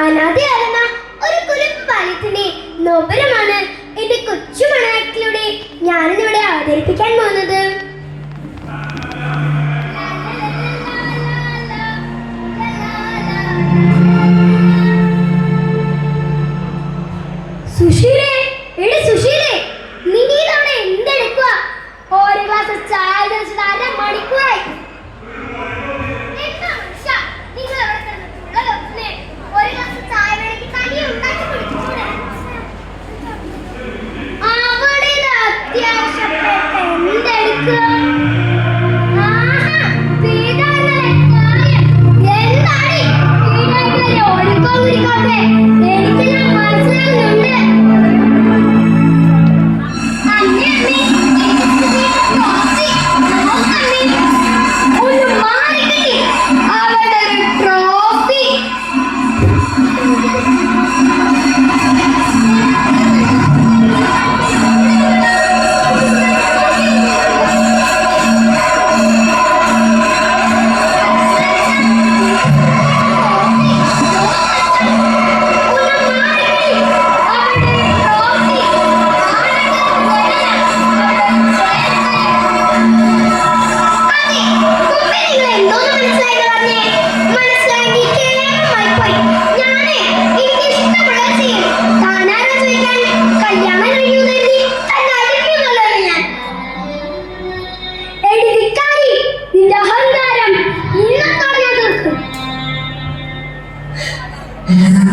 അനാഥയായിരുന്ന ഒരു കുരുപ്പ് ബാല്യത്തിന്റെ നോബലമാണ് എന്റെ കൊച്ചു മണവാട്ടിലൂടെ ഞാനിന്നിവിടെ അവതരിപ്പിക്കാൻ പോകുന്നത്. എനിക്ക്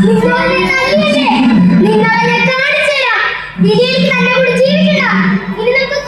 നിങ്ങളെ കാണിച്ചു തരാം വിജയിക്ക് തന്നെ കൂടി ജീവിക്കണ്ട. ഇനി നമുക്ക്